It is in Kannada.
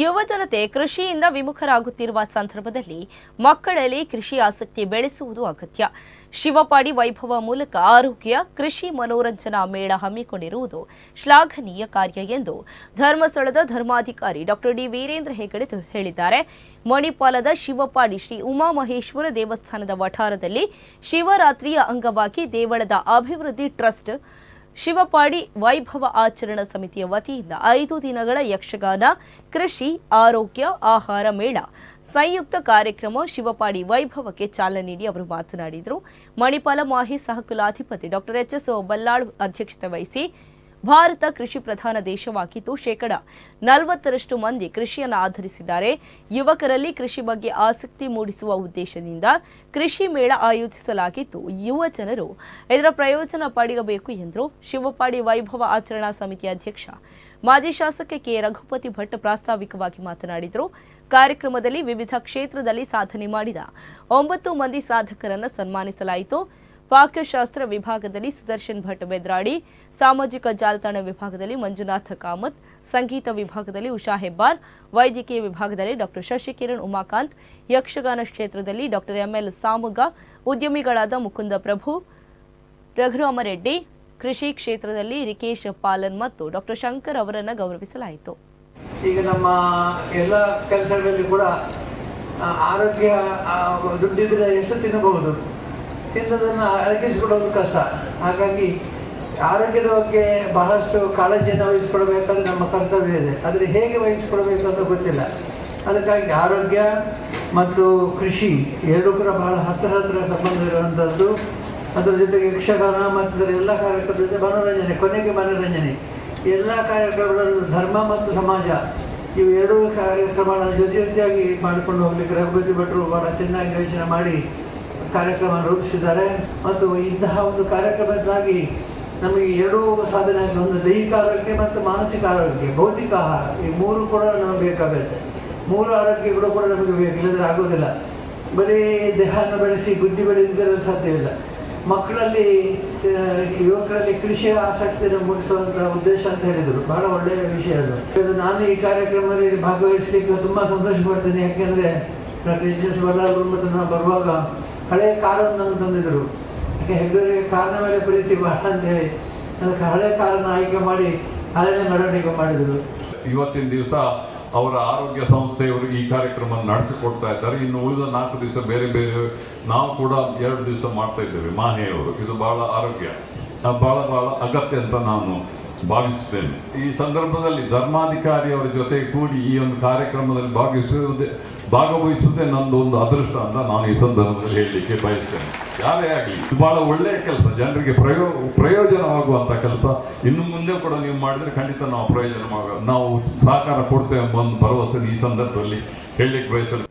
ಯುವ ಜನತೆ ಕೃಷಿಯಿಂದ ವಿಮುಖರಾಗುತ್ತಿರುವ ಸಂದರ್ಭದಲ್ಲಿ ಮಕ್ಕಳಲ್ಲಿ ಕೃಷಿ ಆಸಕ್ತಿ ಬೆಳೆಸುವುದು ಅಗತ್ಯ. ಶಿವಪಾಡಿ ವೈಭವ ಮೂಲಕ ಆರೋಗ್ಯ, ಕೃಷಿ ಮನೋರಂಜನಾ ಮೇಳ ಹಮ್ಮಿಕೊಂಡಿರುವುದು ಶ್ಲಾಘನೀಯ ಕಾರ್ಯ ಎಂದು ಧರ್ಮಸ್ಥಳದ ಧರ್ಮಾಧಿಕಾರಿ ಡಾಕ್ಟರ್ ಡಿ. ವೀರೇಂದ್ರ ಹೆಗಡೆ ಹೇಳಿದ್ದಾರೆ. ಮಣಿಪಾಲದ ಶಿವಪಾಡಿ ಶ್ರೀ ಉಮಾಮಹೇಶ್ವರ ದೇವಸ್ಥಾನದ ವಠಾರದಲ್ಲಿ ಶಿವರಾತ್ರಿಯ ಅಂಗವಾಗಿ ದೇವಳದ ಅಭಿವೃದ್ಧಿ ಟ್ರಸ್ಟ್ ಶಿವಪಾಡಿ ವೈಭವ ಆಚರಣಾ ಸಮಿತಿಯ ವತಿಯಿಂದ ಐದು ದಿನಗಳ ಯಕ್ಷಗಾನ, ಕೃಷಿ, ಆರೋಗ್ಯ, ಆಹಾರ ಮೇಳ, ಸಂಯುಕ್ತ ಕಾರ್ಯಕ್ರಮ ಶಿವಪಾಡಿ ವೈಭವಕ್ಕೆ ಚಾಲನೆ ನೀಡಿ ಅವರು ಮಾತನಾಡಿದರು. ಮಣಿಪಾಲ ಮಾಹಿ ಸಹಕುಲಾಧಿಪತಿ ಡಾಕ್ಟರ್ ಎಚ್ ಎಸ್ ಬಲ್ಲಾಳ್ ಅಧ್ಯಕ್ಷತೆ ವಹಿಸಿ ಭಾರತ ಕೃಷಿ ಪ್ರಧಾನ ದೇಶವಾಗಿದ್ದು ಶೇಕಡ ನಲವತ್ತರಷ್ಟು ಮಂದಿ ಕೃಷಿಯನ್ನು ಆಧರಿಸಿದ್ದಾರೆ. ಯುವಕರಲ್ಲಿ ಕೃಷಿ ಬಗ್ಗೆ ಆಸಕ್ತಿ ಮೂಡಿಸುವ ಉದ್ದೇಶದಿಂದ ಕೃಷಿ ಮೇಳ ಆಯೋಜಿಸಲಾಗಿದ್ದು ಯುವ ಜನರು ಇದರ ಪ್ರಯೋಜನ ಪಡೆಯಬೇಕು ಎಂದರು. ಶಿವಪಾಡಿ ವೈಭವ ಆಚರಣಾ ಸಮಿತಿ ಅಧ್ಯಕ್ಷ, ಮಾಜಿ ಶಾಸಕ ಕೆ. ರಘುಪತಿ ಭಟ್ ಪ್ರಾಸ್ತಾವಿಕವಾಗಿ ಮಾತನಾಡಿದರು. ಕಾರ್ಯಕ್ರಮದಲ್ಲಿ ವಿವಿಧ ಕ್ಷೇತ್ರದಲ್ಲಿ ಸಾಧನೆ ಮಾಡಿದ ಒಂಬತ್ತು ಮಂದಿ ಸಾಧಕರನ್ನು ಸನ್ಮಾನಿಸಲಾಯಿತು. ಪಾಕ್ಯಶಾಸ್ತ್ರ ವಿಭಾಗದಲ್ಲಿ ಸುದರ್ಶನ್ ಭಟ್ ಬೆದ್ರಾಡಿ ಸಾಮಾಜಿಕ ಜಾಲತಾಣ ವಿಭಾಗದಲ್ಲಿ ಮಂಜುನಾಥ ಕಾಮತ್, ಸಂಗೀತ ವಿಭಾಗದಲ್ಲಿ ಉಷಾ ಹೆಬ್ಬಾರ್, ವೈದ್ಯಕೀಯ ವಿಭಾಗದಲ್ಲಿ ಡಾಕ್ಟರ್ ಶಶಿಕಿರಣ್ ಉಮಾಕಾಂತ್, ಯಕ್ಷಗಾನ ಕ್ಷೇತ್ರದಲ್ಲಿ ಡಾಕ್ಟರ್ ಎಂಎಲ್ ಸಾಮುಗ, ಉದ್ಯಮಿಗಳಾದ ಮುಕುಂದ ಪ್ರಭು ರಘುರಾಮರೆಡ್ಡಿ ಕೃಷಿ ಕ್ಷೇತ್ರದಲ್ಲಿ ರಿಕೇಶ್ ಪಾಲನ್ ಮತ್ತು ಡಾಕ್ಟರ್ ಶಂಕರ್ ಅವರನ್ನು ಗೌರವಿಸಲಾಯಿತು. ಈಗ ನಮ್ಮ ಎಲ್ಲ ಕೆಲಸಗಳಲ್ಲಿ ಕೂಡ ಆರೋಗ್ಯ ದುಡ್ಡಿದ್ರೆ ಎಷ್ಟು ತಿನ್ನಬಹುದು? ತಿನ್ನೋದನ್ನು ಅರಗಿಸಿಕೊಡೋದು ಕಷ್ಟ. ಹಾಗಾಗಿ ಆರೋಗ್ಯದ ಬಗ್ಗೆ ಬಹಳಷ್ಟು ಕಾಳಜಿಯನ್ನು ವಹಿಸಿಕೊಳ್ಬೇಕಾದ್ರೆ ನಮ್ಮ ಕರ್ತವ್ಯ ಇದೆ. ಆದರೆ ಹೇಗೆ ವಹಿಸಿಕೊಡಬೇಕು ಅಂತ ಗೊತ್ತಿಲ್ಲ. ಅದಕ್ಕಾಗಿ ಆರೋಗ್ಯ ಮತ್ತು ಕೃಷಿ ಎರಡೂ ಕೂಡ ಬಹಳ ಹತ್ತಿರ ಹತ್ತಿರ ಸಂಬಂಧ ಇರುವಂಥದ್ದು ಅದರ ಜೊತೆಗೆ ಯಕ್ಷಗಾನ ಮತ್ತು ಇದರ ಎಲ್ಲ ಕಾರ್ಯಕ್ರಮದ ಜೊತೆ ಮನೋರಂಜನೆ, ಕೊನೆಗೆ ಮನೋರಂಜನೆ. ಎಲ್ಲ ಕಾರ್ಯಕ್ರಮಗಳನ್ನು ಧರ್ಮ ಮತ್ತು ಸಮಾಜ ಇವು ಎರಡೂ ಕಾರ್ಯಕ್ರಮಗಳನ್ನು ಜೊತೆ ಜೊತೆಯಾಗಿ ಮಾಡಿಕೊಂಡು ಹೋಗ್ಲಿಕ್ಕೆ ರಘುಪತಿ ಭಟ್ರು ಭಾಳ ಚೆನ್ನಾಗಿ ಯೋಚನೆ ಮಾಡಿ ಕಾರ್ಯಕ್ರಮ ರೂಪಿಸಿದ್ದಾರೆ. ಮತ್ತು ಇಂತಹ ಒಂದು ಕಾರ್ಯಕ್ರಮದಿಂದಾಗಿ ನಮಗೆ ಎರಡೂ ಸಾಧನೆ ಆಗ್ತದೆ ಒಂದು ದೈಹಿಕ ಆರೋಗ್ಯ ಮತ್ತು ಮಾನಸಿಕ ಆರೋಗ್ಯ, ಭೌತಿಕ ಆಹಾರ. ಈ ಮೂರು ಕೂಡ ನಮಗೆ ಬೇಕಾಗುತ್ತೆ. ಮೂರು ಆರೋಗ್ಯಗಳು ಕೂಡ ನಮಗೆ ಬೇಕಿಲ್ಲದ್ರೆ ಆಗೋದಿಲ್ಲ ಬರೀ ದೇಹನ ಬೆಳೆಸಿ, ಬುದ್ಧಿ ಬೆಳೆದಿದ್ದರೆ ಸಾಧ್ಯವಿಲ್ಲ. ಮಕ್ಕಳಲ್ಲಿ ಯುವಕರಲ್ಲಿ ಕೃಷಿಯ ಆಸಕ್ತಿಯನ್ನು ಮೂಡಿಸುವಂಥ ಉದ್ದೇಶ ಅಂತ ಹೇಳಿದರು. ಬಹಳ ಒಳ್ಳೆಯ ವಿಷಯ ಅದು. ಇದು ನಾನು ಈ ಕಾರ್ಯಕ್ರಮದಲ್ಲಿ ಭಾಗವಹಿಸಲಿಕ್ಕೆ ತುಂಬ ಸಂತೋಷ ಪಡ್ತೇನೆ. ಯಾಕೆಂದರೆ ಡಾಕ್ಟರ್ ಎಚ್ ಎಸ್ ಮತ್ತು ನಾವು ಬರುವಾಗ ಹಳೆಯ ಕಾರನ್ನು ತಂದಿದ್ದರು. ಯಾಕೆ ಹೆಗ್ಗರಿಗೆ ಕಾರಿನ ಮೇಲೆ ಪ್ರೀತಿ ಬಹಳ ಅಂತೇಳಿ ಅದಕ್ಕೆ ಹಳೆ ಕಾರನ್ನು ಆಯ್ಕೆ ಮಾಡಿ ಹಳೆಯ ಮೆರವಣಿಗೆ ಮಾಡಿದರು. ಇವತ್ತಿನ ದಿವಸ ಅವರ ಆರೋಗ್ಯ ಸಂಸ್ಥೆಯವರು ಈ ಕಾರ್ಯಕ್ರಮ ನಡೆಸಿಕೊಡ್ತಾ ಇದ್ದಾರೆ. ಇನ್ನು ಉಳಿದ ನಾಲ್ಕು ದಿವಸ ಬೇರೆ ಬೇರೆ ನಾವು ಕೂಡ ಎರಡು ದಿವಸ ಮಾಡ್ತಾ ಇದ್ದೇವೆ, ಮಾಹೆಯವರು. ಇದು ಬಹಳ ಆರೋಗ್ಯ ಬಹಳ ಬಹಳ ಅಗತ್ಯ ಅಂತ ನಾನು ಭಾವಿಸುತ್ತೇನೆ. ಈ ಸಂದರ್ಭದಲ್ಲಿ ಧರ್ಮಾಧಿಕಾರಿಯವರ ಜೊತೆ ಕೂಡಿ ಈ ಒಂದು ಕಾರ್ಯಕ್ರಮದಲ್ಲಿ ಭಾಗವಹಿಸುವುದೇ ಭಾಗವಹಿಸುವುದೇ ಒಂದು ಅದೃಷ್ಟ ಅಂತ ನಾನು ಈ ಸಂದರ್ಭದಲ್ಲಿ ಹೇಳಲಿಕ್ಕೆ ಬಯಸ್ತೇನೆ. ಯಾರೇ ಆಗಲಿ, ಇದು ಬಹಳ ಒಳ್ಳೆಯ ಕೆಲಸ. ಜನರಿಗೆ ಪ್ರಯೋ ಪ್ರಯೋಜನವಾಗುವಂಥ ಕೆಲಸ. ಇನ್ನು ಮುಂದೆ ಕೂಡ ನೀವು ಮಾಡಿದರೆ ಖಂಡಿತ ನಾವು ಪ್ರಯೋಜನವಾಗ, ನಾವು ಸಹಕಾರ ಕೊಡ್ತೇವೆ ಎಂಬ ಒಂದು ಭರವಸೆ ಈ ಸಂದರ್ಭದಲ್ಲಿ ಹೇಳಲಿಕ್ಕೆ ಬಯಸ್ತೇನೆ.